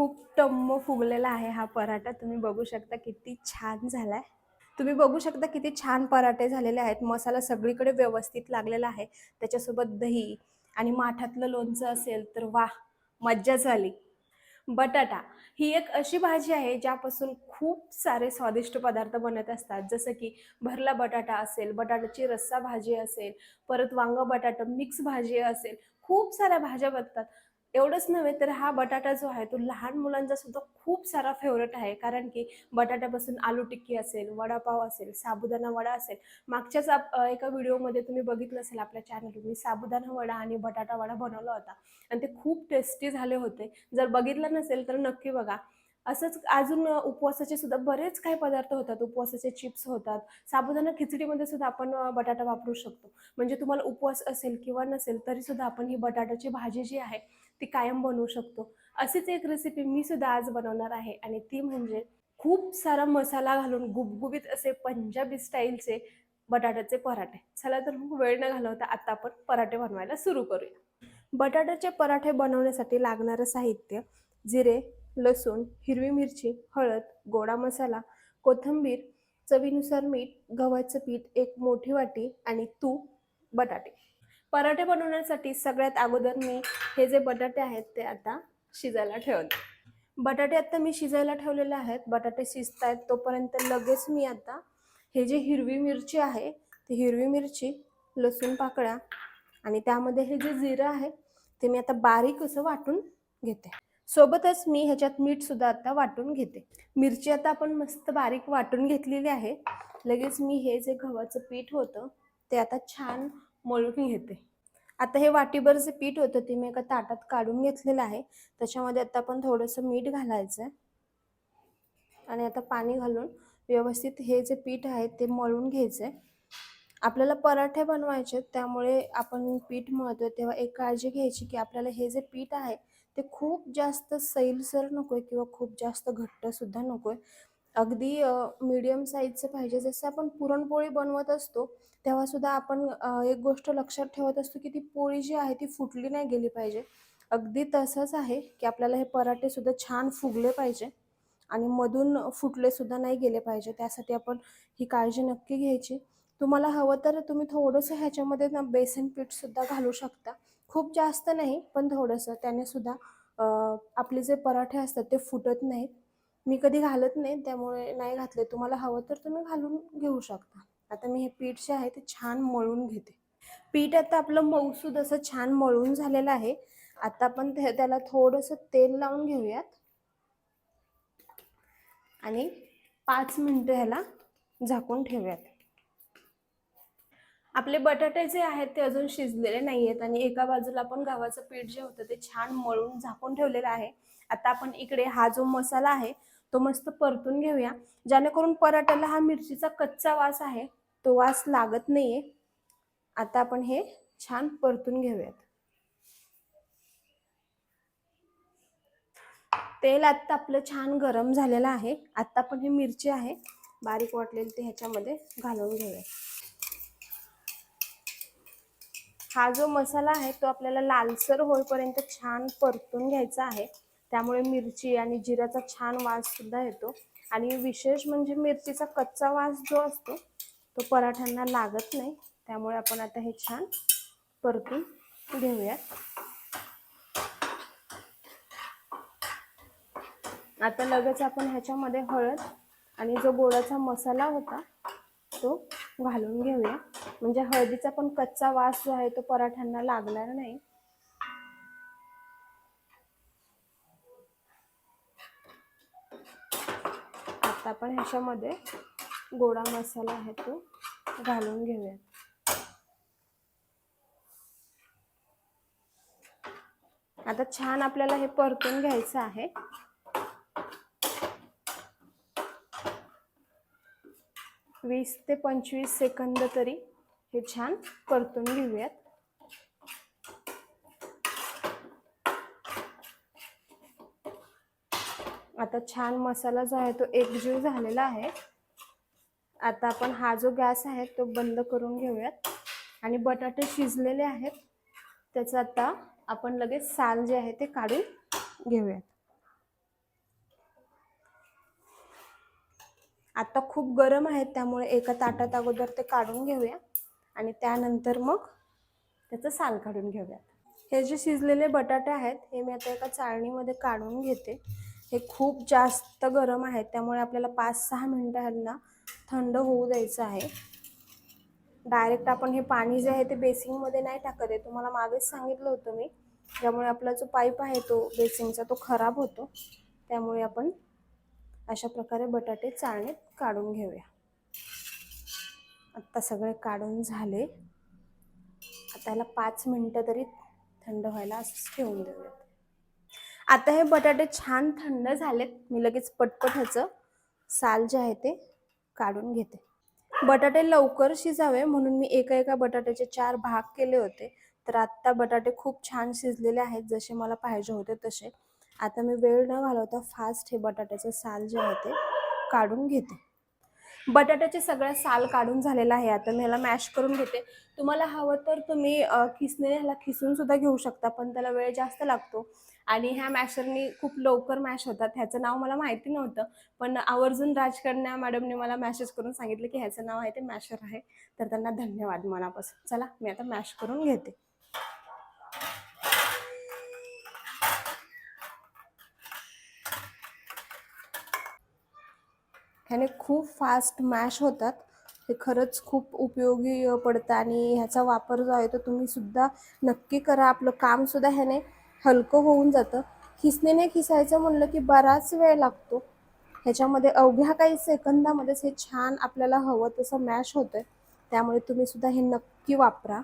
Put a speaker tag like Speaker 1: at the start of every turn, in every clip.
Speaker 1: खूप टम्म फुगलेला आहे हा पराठा. तुम्ही बघू शकता किती छान झालाय. तुम्ही बघू शकता किती छान पराठे झालेले आहेत. मसाला सगळीकडे व्यवस्थित लागलेला आहे. त्याच्यासोबत दही आणि माठातलं लोणचं असेल तर वा मज्जा झाली. बटाटा ही एक अशी भाजी आहे ज्यापासून खूप सारे स्वादिष्ट पदार्थ बनत असतात. जसं की भरला बटाटा असेल बटाट्याची रस्सा भाजी असेल परत वांग बटाटा मिक्स भाजी असेल खूप साऱ्या भाज्या बनतात. एवढंच नव्हे तर हा बटाटा जो आहे तो लहान मुलांचा सुद्धा खूप सारा फेवरेट आहे. कारण की बटाट्यापासून आलू टिक्की असेल वडापाव असेल साबुदाणा वडा असेल. मागच्याच एका व्हिडिओमध्ये तुम्ही बघितलं असेल आपल्या चॅनलवर मी साबुदाणा वडा आणि बटाटा वडा बनवला होता. आणि ते खूप टेस्टी झाले होते. जर बघितलं नसेल तर नक्की बघा. असंच अजून उपवासाचे सुद्धा बरेच काही पदार्थ होतात. उपवासाचे चिप्स होतात. साबुदाणा खिचडीमध्ये सुद्धा आपण बटाटा वापरू शकतो. म्हणजे तुम्हाला उपवास असेल किंवा नसेल तरी सुद्धा आपण ही बटाट्याची भाजी जी आहे ती कायम बनवू शकतो. अशीच एक रेसिपी मी सुद्धा आज बनवणार आहे. आणि ती म्हणजे खूप सारा मसाला घालून गुबगुबीत असे पंजाबी स्टाईलचे बटाट्याचे पराठे. चला तर मग वेळ न घालवता आता आपण पराठे बनवायला सुरू करूया. बटाट्याचे पराठे बनवण्यासाठी लागणारं साहित्य जिरे लसूण हिरवी मिरची हळद गोडा मसाला कोथिंबीर चवीनुसार मीठ गव्हाचं पीठ एक मोठी वाटी आणि तूप बटाटे. पराठे बनवण्यासाठी सगळ्यात अगोदर मी हे जे बटाटे आहेत ते आता शिजायला ठेवते बटाटे आता मी शिजायला ठेवलेले आहेत. बटाटे शिजत आहेत तोपर्यंत लगेच मी आता हे जे हिरवी मिरची आहे ती हिरवी मिरची लसूण पाकळ्या आणि त्यामध्ये हे जे जिरं आहे ते मी आता बारीक असं वाटून घेते. सोबतच मी ह्याच्यात मीठ सुद्धा आता वाटून घेते. मिरची आता आपण मस्त बारीक वाटून घेतलेली आहे. लगेच मी हे जे गव्हाचं पीठ होतं ते आता छान मळून घेते. आता हे वाटीभर जे पीठ होतं ते मी एका ताटात काढून घेतलेलं आहे. त्याच्यामध्ये आता आपण थोडंसं मीठ घालायचं आहे आणि आता पाणी घालून व्यवस्थित हे जे पीठ आहे ते मळून घ्यायचं आहे आपल्याला पराठे बनवायचे त्यामुळे आपण पीठ मळतोय तेव्हा एक काळजी घ्यायची की आपल्याला हे जे पीठ आहे ते खूप जास्त सैलसर नकोय किंवा खूप जास्त घट्टसुद्धा नको नकोय. अगदी मीडियम साईजचं पाहिजे. जसं आपण पुरणपोळी बनवत असतो तेव्हा सुद्धा आपण एक गोष्ट लक्षात ठेवत असतो की ती पोळी जी आहे ती फुटली नाही गेली पाहिजे. अगदी तसंच आहे की आपल्याला हे पराठे सुद्धा छान फुगले पाहिजे आणि मधून फुटले सुद्धा नाही गेले पाहिजे. त्यासाठी आपण ही काळजी नक्की घ्यायची. तुम्हाला हवं तर तुम्ही थोडंसं ह्याच्यामध्ये ना बेसन पीठ सुद्धा घालू शकता. खूप जास्त नाही पण थोडंसं. त्याने सुद्धा आपले जे पराठे असतात ते फुटत नाहीत. मी कधी घालत नाही त्यामुळे नाही घातले. तुम्हाला हवं तर तुम्ही घालून घेऊ शकता. आता मी हे पीठ जे आहे ते छान मळून घेते. पीठ आता आपलं मऊसूद असं छान मळून झालेलं आहे. आता आपण ते- त्याला थोडंसं तेल लावून घेऊयात. आणि पाच मिनटं ह्याला झाकून ठेवूयात. आपले बटाटे जे आहेत ते अजून शिजलेले नाही आहेत आणि एका बाजूला आपण गव्हाचं पीठ जे होतं ते छान मळून झाकून ठेवलेलं आहे. आता आपण इकडे हा जो मसाला आहे तो मस्त परतून घेऊया. जेणेकरून पराठ्याला हा मिरचीचा कच्चा वास आहे. तो वास लागत नाहीये. आता आपण हे छान परतून घेऊयात. तेल आत्ता आपलं छान गरम झालेलं आहे. आत्ता आपण ही मिरची आहे बारीक वाटलेली ते ह्याच्यामध्ये घालून घेऊया हा जो मसाला आहे तो आपल्याला लालसर होईपर्यंत छान परतून घ्यायचा आहे. त्यामुळे मिरची आणि जिऱ्याचा छान वास सुद्धा येतो. आणि विशेष म्हणजे मिरचीचा कच्चा वास जो असतो तो पराठ्यांना लागत नाही. त्यामुळे आपण आता हे छान परतून घेऊयात. आता लगेच आपण ह्याच्यामध्ये हळद आणि जो गोडाचा मसाला होता तो घालून घेऊया. म्हणजे हळदीचा पण कच्चा वास जो आहे तो पराठ्यांना लागणार नाही. आता आपण ह्याच्यामध्ये गोडा मसाला आहे तो घालून घेऊयात आता छान आपल्याला हे परतून घ्यायचं आहे. वीस ते पंचवीस सेकंद तरी हे छान परतून घेऊयात. आता छान मसाला जो आहे तो एकजीव झालेला आहे. आता आपण हा जो गॅस आहे तो बंद करून घेऊयात. आणि बटाटे शिजलेले आहेत. त्याचं आता आपण लगेच साल जे आहे ते काढून घेऊयात. आता खूप गरम आहेत त्यामुळे एका ताटात अगोदर ते काढून घेऊया. आणि त्यानंतर मग त्याचं साल काढून घेऊयात. हे जे शिजलेले बटाटे आहेत हे मी आता एका चाळणीमध्ये काढून घेते. हे खूप जास्त गरम आहेत त्यामुळे आपल्याला पाच सहा मिनटं ह्यांना थंड होऊ द्यायचं आहे. डायरेक्ट आपण हे पाणी जे आहे ते बेसिंगमध्ये नाही टाकत आहे. तुम्हाला मागेच सांगितलं होतं मी. त्यामुळे आपला जो पाईप आहे तो बेसिंगचा तो खराब होतो. त्यामुळे आपण अशा प्रकारे बटाटे चाळणीत काढून घेऊया. आत्ता सगळे काढून झाले. आता याला पाच मिनटं तरी थंड व्हायला असंच ठेवून देऊयात. आता हे बटाटे छान थंड झालेत. मी लगेच पटपट ह्याचं साल जे आहे ते काढून घेते. बटाटे लवकर शिजावे म्हणून मी एका एका बटाट्याचे चार भाग केले होते. तर आत्ता बटाटे खूप छान शिजलेले आहेत. जसे मला पाहिजे होते तसे. आता मी वेळ न घालवता फास्ट हे बटाट्याचे साल जे आहे ते काढून घेते. बटाट्याचे सगळं साल काढून झालेलं आहे. आता मी ह्याला मॅश करून घेते. तुम्हाला हवं तर तुम्ही अ, ह्याला खिसून सुद्धा घेऊ शकता पण त्याला वेळ जास्त लागतो. आणि ह्या मॅशरनी खूप लवकर मॅश होतात. ह्याचं नाव मला माहिती नव्हतं पण आवर्जून राजकन्या मॅडमने मला मॅसेज करून सांगितलं की ह्याचं नाव आहे ते मॅशर आहे. तर त्यांना धन्यवाद मनापासून. चला मी आता मॅश करून घेते. ह्याने खूप फास्ट मॅश होतात. हे खरंच खूप उपयोगी पडतं आणि ह्याचा वापर जो आहे तो तुम्ही सुद्धा नक्की करा. आपलं कामसुद्धा ह्याने हलकं होऊन जातं. खिसणीने खिसायचं म्हणलं की बराच वेळ लागतो. ह्याच्यामध्ये अवघ्या काही सेकंदामध्येच हे छान आपल्याला हवं तसं मॅश होतं त्यामुळे तुम्ही सुद्धा हे नक्की वापरा.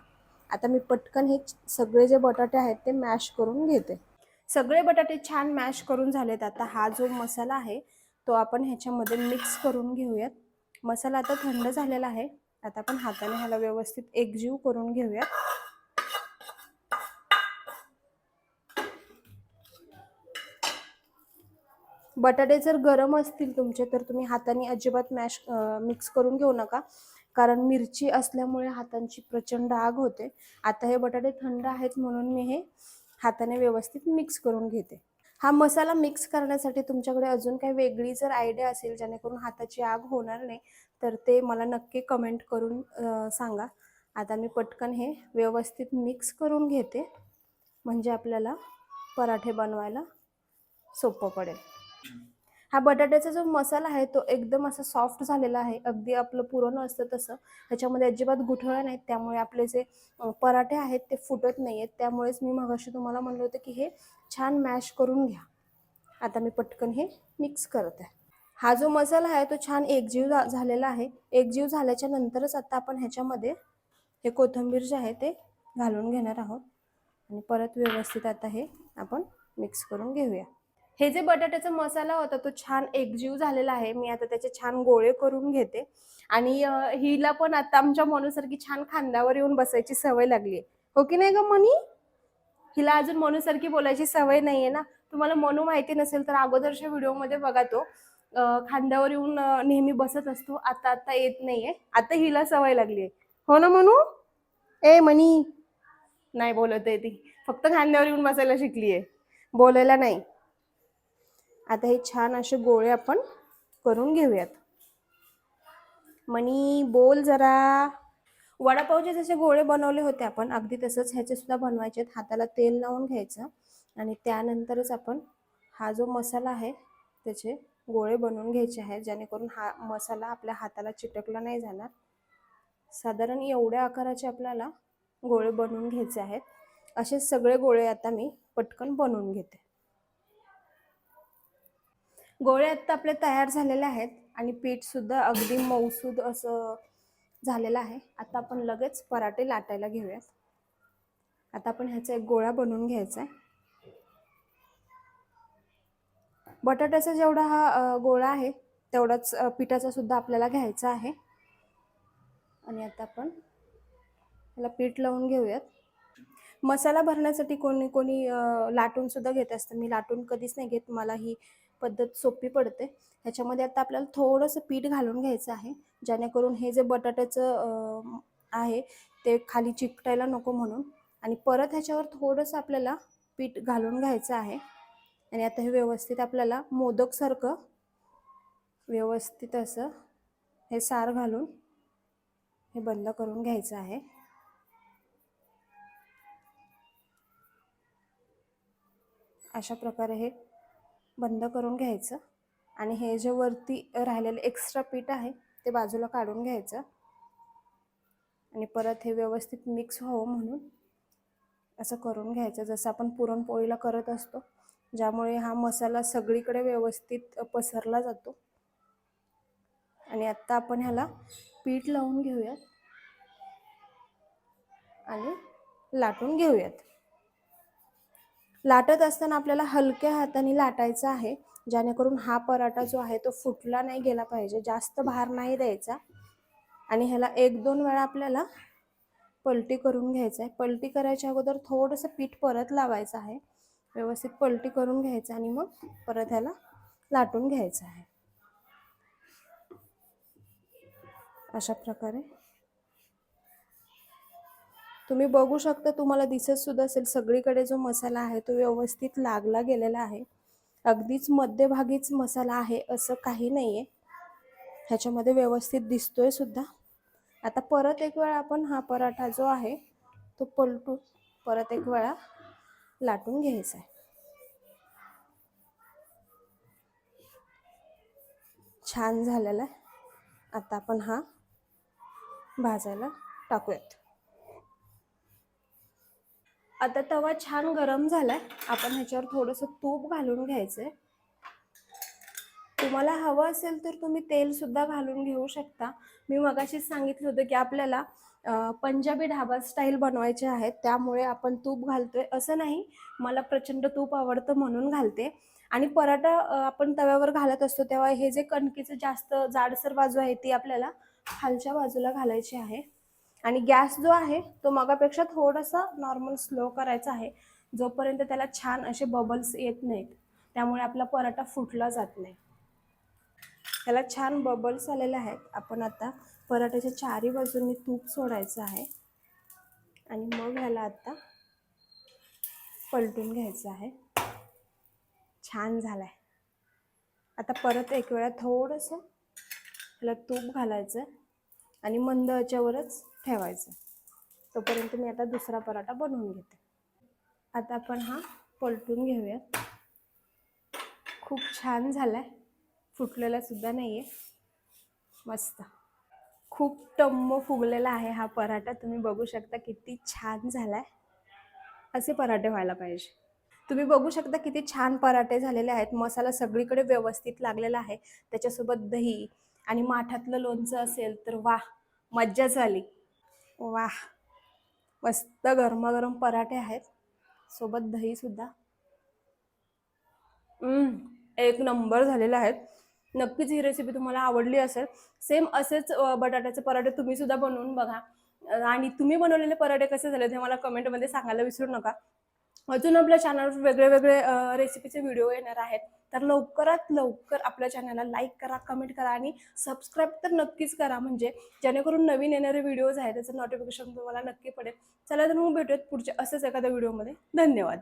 Speaker 1: आता मी पटकन हे सगळे जे बटाटे आहेत ते मॅश करून घेते. सगळे बटाटे छान मॅश करून झालेत. आता हा जो मसाला आहे तो आपण ह्याच्यामध्ये मिक्स करून घेऊयात. मसाला आता थंड झालेला आहे. आता आपण हाताने ह्याला व्यवस्थित एकजीव करून घेऊयात. बटाटे जर गरम असतील तुमचे तर तुम्ही हाताने अजिबात मॅश मिक्स करून घेऊ नका. कारण मिरची असल्यामुळे हातांची प्रचंड आग होते. आता हे बटाटे थंड आहेत म्हणून मी हे हाताने व्यवस्थित मिक्स करून घेते. हा मसाला मिक्स करण्यासाठी तुमच्याकडे अजून काही वेगळी जर आयडिया असेल जेणेकरून हाताची आग होणार नाही तर ते मला नक्की कमेंट करून सांगा. आता मी पटकन हे व्यवस्थित मिक्स करून घेते. म्हणजे आपल्याला पराठे बनवायला सोपं पडेल. हा बटाट्याचा जो मसाला आहे तो एकदम असा सॉफ्ट झालेला आहे. अगदी आपलं पुरण असतं तसं. ह्याच्यामध्ये अजिबात गुठळ्या नाहीत. त्यामुळे आपले जे पराठे आहेत ते फुटत नाही आहेत त्यामुळेच मी मगाशी तुम्हाला म्हणलं होतं की हे छान मॅश करून घ्या. आता मी पटकन हे मिक्स करत. आहे हा जो मसाला आहे तो छान एकजीव झा- झालेला आहे. एकजीव झाल्याच्या नंतरच आता आपण ह्याच्यामध्ये हे कोथिंबीर जे आहे ते घालून घेणार आहोत. आणि परत व्यवस्थित आता हे आपण मिक्स करून घेऊया. हे जे बटाट्याचा मसाला होता तो छान एकजीव झालेला आहे. मी आता त्याचे छान गोळे करून घेते. आणि हिला पण आता आमच्या मनूसारखी छान खांद्यावर येऊन बसायची सवय लागली हो की नाही ग मनी? हिला अजून मनूसारखी बोलायची सवय नाहीये ना? तुम्हाला मनू माहिती नसेल तर अगोदरच्या व्हिडिओमध्ये बघा तो खांद्यावर येऊन नेहमी बसत असतो. आता आता येत नाहीये. आता हिला सवय लागली आहे हो ना मनू? A money! नाही बोलत आहे ती. फक्त खांद्यावर येऊन बसायला शिकली आहे बोलायला नाही. आता हे छान असे गोळे आपण करून घेऊयात. मनी बोल जरा. वडापावचे जसे गोळे बनवले होते आपण अगदी तसंच ह्याचे सुद्धा बनवायचे आहेत. हाताला तेल लावून घ्यायचं आणि त्यानंतरच आपण हा जो मसाला आहे त्याचे गोळे बनवून घ्यायचे आहेत जेणेकरून हा मसाला आपल्या हाताला चिटकला नाही जाणार. साधारण एवढ्या आकाराचे आपल्याला गोळे बनवून घ्यायचे आहेत. असे सगळे गोळे आता मी पटकन बनवून घेते. गोळे आता आपले तयार झालेले आहेत आणि पीठ सुद्धा अगदी मौसूद असं झालेलं आहे. आता आपण लगेच पराठे लाटायला घेऊयात. आता आपण ह्याचा एक गोळा बनवून घ्यायचा आहे. बटाट्याचा जेवढा हा गोळा आहे तेवढाच पिठाचा सुद्धा आपल्याला घ्यायचा आहे. आणि आता आपण त्याला पीठ लावून घेऊयात. मसाला भरण्यासाठी कोणी कोणी लाटून सुद्धा घेत असतं. मी लाटून कधीच नाही घेत. मला ही पद्धत सोपी पडते. ह्याच्यामध्ये आता आपल्याला थोडंसं पीठ घालून घ्यायचं आहे. जेणेकरून हे जे बटाट्याचं आहे ते खाली चिकटायला नको म्हणून. आणि परत ह्याच्यावर थोडंसं आपल्याला पीठ घालून घ्यायचं आहे. आणि आता हे व्यवस्थित आपल्याला मोदकसारखं व्यवस्थित असं हे सार घालून हे बंद करून घ्यायचं आहे. अशा प्रकारे हे बंद करून घ्यायचं. आणि हे जे वरती राहिलेलं एक्स्ट्रा पीठ आहे ते बाजूला काढून घ्यायचं. आणि परत हे व्यवस्थित मिक्स व्हावं म्हणून असं करून घ्यायचं. जसं आपण पुरणपोळीला करत असतो ज्यामुळे हा मसाला सगळीकडे व्यवस्थित पसरला जातो. आणि आत्ता आपण ह्याला पीठ लावून घेऊयात. आणि लाटून घेऊयात. लाटत असताना आपल्याला हलक्या हाताने लाटायचं आहे जेणेकरून हा पराठा जो आहे तो फुटला नाही गेला पाहिजे जास्त भार नाही द्यायचा. आणि ह्याला एक दोन वेळा आपल्याला पलटी करून घ्यायचं आहे. पलटी करायच्या अगोदर थोडंसं पीठ परत लावायचं आहे. व्यवस्थित पलटी करून घ्यायचं आणि मग परत ह्याला लाटून घ्यायचं आहे. अशा प्रकारे तुम्ही बघू शकता तुम्हाला दिसत सुद्धा असेल सगळीकडे जो मसाला आहे तो व्यवस्थित लागला गेलेला आहे. अगदीच मध्यभागीच मसाला आहे असं काही नाही आहे ह्याच्यामध्ये व्यवस्थित दिसतोय सुद्धा. आता परत एक वेळा आपण हा पराठा जो आहे तो पलटून परत एक वेळा लाटून घ्यायचा आहे. छान झालेला आहे. आता आपण हा भाजायला टाकूयात. आता तवा छान गरम झालाय. आपण ह्याच्यावर थोडंसं तूप घालून घ्यायचंय. तुम्हाला हवं असेल तर तुम्ही तेल सुद्धा घालून घेऊ शकता. मी मगाशीच सांगितलं होतं की आपल्याला पंजाबी ढाबा स्टाईल बनवायचे आहेत. त्यामुळे आपण तूप घालतोय. असं नाही मला प्रचंड तूप आवडतं म्हणून घालते. आणि पराठा आपण तव्यावर घालत असतो तेव्हा हे जे कणकीचं जास्त जाडसर बाजू आहे ती आपल्याला खालच्या बाजूला घालायची आहे. आणि गॅस जो आहे तो मगापेक्षा थोडासा नॉर्मल स्लो करायचा आहे. जोपर्यंत त्याला छान असे बबल्स येत नाहीत त्यामुळे आपला पराठा फुटला जात नाही. त्याला छान बबल्स आलेले आहेत. आपण आता पराठ्याच्या चारी बाजूंनी तूप सोडायचं आहे. आणि मग ह्याला आता पलटून घ्यायचं आहे. छान झालाय. आता परत एक वेळा थोडंसं ह्याला तूप घालायचं आणि मंद याच्यावरच ठेवायचं. तोपर्यंत मी आता दुसरा पराठा बनवून घेते. आता आपण हा पलटून घेऊयात. खूप छान झाला आहे फुटलेलासुद्धा नाही आहे मस्त. खूप टम्म फुगलेला आहे हा पराठा. तुम्ही बघू शकता किती छान झाला आहे असे पराठे व्हायला पाहिजे. तुम्ही बघू शकता किती छान पराठे झालेले आहेत. मसाला सगळीकडे व्यवस्थित लागलेला आहे. त्याच्यासोबत दही आणि माठातलं लोणचं असेल तर वा मज्जा झाली वा. मस्त गरमागरम पराठे आहेत. सोबत दही सुद्धा. एक नंबर झालेला आहेत. नक्कीच ही रेसिपी तुम्हाला आवडली असेल. सेम असेच बटाट्याचे पराठे तुम्ही सुद्धा बनवून बघा. आणि तुम्ही बनवलेले पराठे कसे झाले ते मला कमेंटमध्ये सांगायला विसरू नका. अजून आपल्या चॅनलवर वेगळे वेगळे रेसिपीचे व्हिडिओ येणार आहेत. तर लवकरात लवकर आपल्या चॅनलला लाईक करा कमेंट करा आणि सबस्क्राईब तर नक्कीच करा. म्हणजे जेणेकरून नवीन येणारे व्हिडिओज आहेत त्याचं नोटिफिकेशन तुम्हाला नक्की पडेल. चला तर मग भेटूयात पुढच्या असंच एखाद्या व्हिडिओमध्ये धन्यवाद.